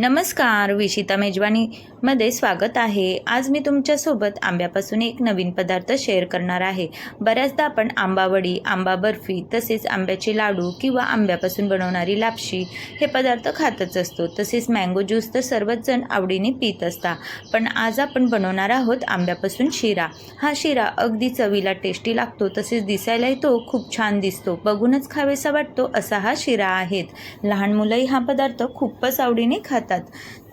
नमस्कार विशिता मध्ये स्वागत आहे. आज मी तुमच्यासोबत आंब्यापासून एक नवीन पदार्थ शेअर करणार आहे. बऱ्याचदा आपण आंबावडी आंबा बर्फी तसेच आंब्याचे लाडू किंवा आंब्यापासून बनवणारी लापशी हे पदार्थ खातच असतो. तसेच मँगो ज्यूस तर सर्वच जण आवडीने पित असता पण आज आपण बनवणार आहोत आंब्यापासून शिरा. हा शिरा अगदी चवीला टेस्टी लागतो तसेच दिसायलाही तो खूप छान दिसतो. बघूनच खावेसा वाटतो असा हा शिरा आहेत लहान मुलंही हा पदार्थ खूपच आवडीने खातात.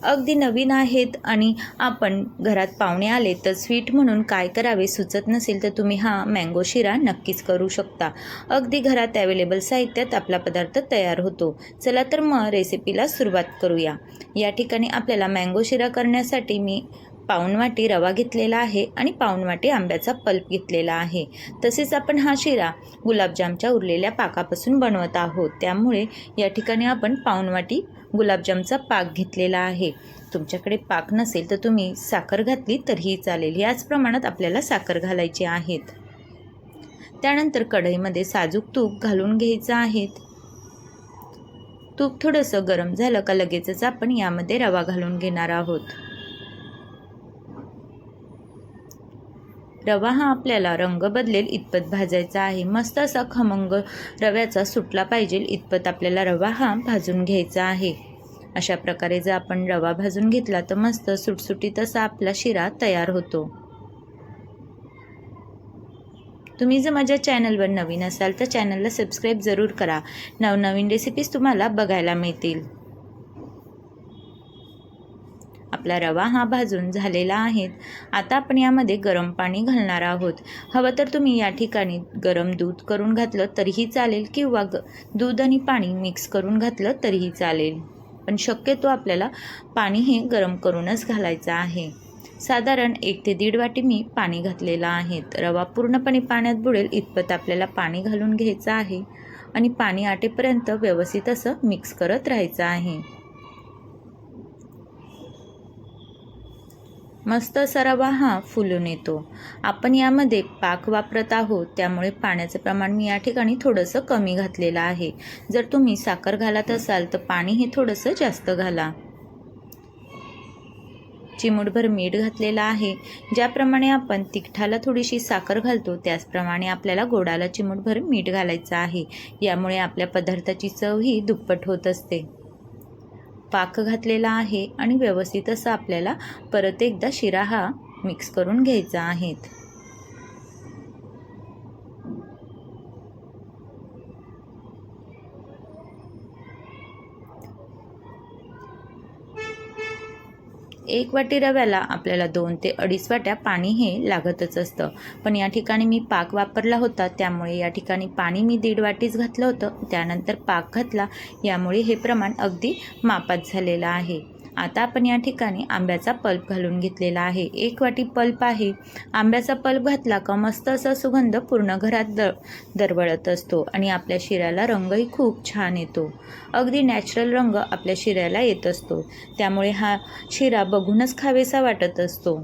अगदी नवीन आहेत आणि आपण घरात पाहुणे आले तर स्वीट म्हणून काय करावे सुचत नसेल तर तुम्ही हा मँगो शिरा नक्कीच करू शकता. अगदी घरात अवेलेबल साहित्यात आपला पदार्थ तयार होतो. चला तर मग रेसिपीला सुरुवात करूया. या ठिकाणी आपल्याला मँगो शिरा करण्यासाठी मी पाऊणवाटी रवा घेतलेला आहे आणि पाऊणवाटी आंब्याचा पल्प घेतलेला आहे. तसेच आपण हा शिरा गुलाबजामच्या उरलेल्या पाकापासून बनवत आहोत. त्यामुळे या ठिकाणी आपण पाऊणवाटी गुलाबजामचा पाक घेतलेला आहे. तुमच्याकडे पाक नसेल तर तुम्ही साखर घातली तरीही चालेल. याच प्रमाणात आपल्याला साखर घालायची आहेत. त्यानंतर कढईमध्ये साजूक तूप घालून घ्यायचं आहे. तूप थोडंसं गरम झालं का लगेचच आपण यामध्ये रवा घालून घेणार आहोत. रवा हा आपल्याला रंग बदलेल इतपत भाजायचा आहे. मस्त असा खमंग रव्याचा सुटला पाहिजे इतपत आपल्याला रवा हा भाजून घ्यायचा आहे. अशा प्रकारे जर आपण रवा भाजून घेतला तर मस्त सुटसुटीत असा आपला शिरा तयार होतो. तुम्ही जर माझ्या चॅनलवर नवीन असाल तर चॅनलला सबस्क्राईब जरूर करा. नवनवीन रेसिपीज तुम्हाला बघायला मिळतील. आपला रवा हा भाजून झालेला आहे. आता आपण यामध्ये गरम पाणी घालणार आहोत. हवं तर तुम्ही या ठिकाणी गरम दूध करून घातलं तरीही चालेल किंवा ग दूध आणि पाणी मिक्स करून घातलं तरीही चालेल. पण शक्यतो आपल्याला पाणी हे गरम करूनच घालायचं आहे. साधारण एक ते दीड वाटी मी पाणी घातलेलं आहे. रवा पूर्णपणे पाण्यात बुडेल इतपत आपल्याला पाणी घालून घ्यायचं आहे. आणि पाणी आटेपर्यंत व्यवस्थित असं मिक्स करत राहायचं आहे. मस्त सरावा हा फुलून येतो. आपण यामध्ये पाक वापरत आहोत त्यामुळे पाण्याचं प्रमाण मी या ठिकाणी थोडंसं कमी घातलेलं आहे. जर तुम्ही साखर घालत असाल तर पाणी हे थोडंसं जास्त घाला. चिमूटभर मीठ घातलेलं आहे. ज्याप्रमाणे आपण तिखटाला थोडीशी साखर घालतो त्याचप्रमाणे आपल्याला गोडाला चिमूटभर मीठ घालायचं आहे. यामुळे आपल्या पदार्थाची चव ही दुप्पट होत असते. पाक घातलेला आहे आणि व्यवस्थित असं आपल्याला परत एकदा शिरा हा मिक्स करून घ्यायचा आहे. एक वाटी रव्याला आपल्याला दोन ते अडीच वाट्या पाणी हे लागतच असतं. पण या ठिकाणी मी पाक वापरला होता त्यामुळे या ठिकाणी पाणी मी दीड वाटीच घातलं होतं. त्यानंतर पाक घातला यामुळे हे प्रमाण अगदी मापात झालेलं आहे. आता आपण या ठिकाणी आंब्याचा पल्प घालून घेतलेला आहे. एक वाटी पल्प आहे. आंब्याचा पल्प घातला का मस्त असा सुगंध पूर्ण घरात द दरवळत असतो आणि आपल्या शिऱ्याला रंगही खूप छान येतो. अगदी नॅचरल रंग आपल्या शिऱ्याला येत असतो. त्यामुळे हा शिरा बघूनच खावेसा वाटत असतो.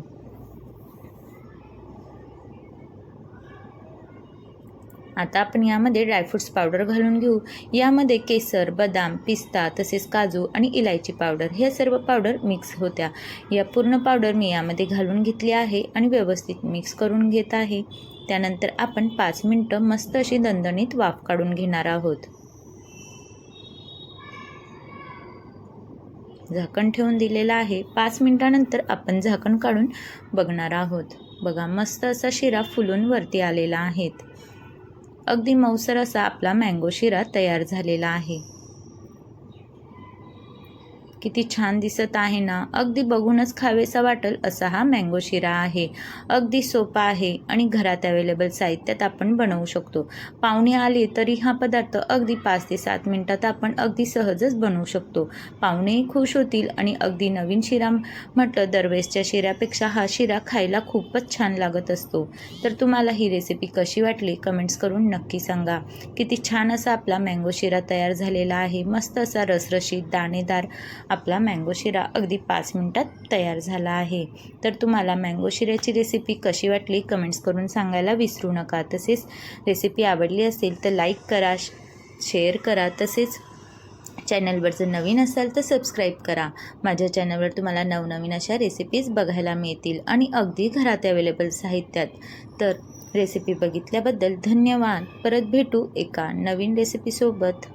आता आपण यामध्ये ड्रायफ्रुट्स पावडर घालून घेऊ. यामध्ये केसर बदाम पिस्ता तसेच काजू आणि इलायची पावडर ह्या सर्व पावडर मिक्स होत्या. या पूर्ण पावडर मी यामध्ये घालून घेतली आहे आणि व्यवस्थित मिक्स करून घेत आहे. त्यानंतर आपण पाच मिनटं मस्त अशी दणदणीत वाफ काढून घेणार आहोत. झाकण ठेवून दिलेलं आहे. पाच मिनटानंतर आपण झाकण काढून बघणार आहोत. बघा मस्त असा शिरा फुलून वरती आलेला आहेत अगदी मऊसर असा आपला मँगो शिरा तयार झालेला आहे. किती छान दिसत आहे ना. अगदी बघूनच खावेसा वाटेल असा हा मँगो शिरा आहे. अगदी सोपा आहे आणि घरात अवेलेबल साहित्यात आपण बनवू शकतो. पाहुणे आले तरी हा पदार्थ अगदी पाच ते सात मिनटात आपण अगदी सहजच बनवू शकतो. पाहुणेही खुश होतील आणि अगदी नवीन शिरा म्हटलं दरवेळेसच्या शिऱ्यापेक्षा हा शिरा खायला खूपच छान लागत असतो. तर तुम्हाला ही रेसिपी कशी वाटली कमेंट्स करून नक्की सांगा. किती छान असा आपला मँगो शिरा तयार झालेला आहे. मस्त असा रसरशीत दाणेदार आपला मँगो शिरा अगदी पाच मिनटात तयार झाला आहे. तर तुम्हाला मँगो शिऱ्याची रेसिपी कशी वाटली कमेंट्स करून सांगायला विसरू नका. तसेच रेसिपी आवडली असेल तर लाईक करा शेअर करा. तसेच चॅनलवर जर नवीन असाल तर सबस्क्राईब करा. माझ्या चॅनलवर तुम्हाला नवनवीन अशा रेसिपीज बघायला मिळतील आणि अगदी घरात अवेलेबल साहित्यात. तर रेसिपी बघितल्याबद्दल धन्यवाद. परत भेटू एका नवीन रेसिपीसोबत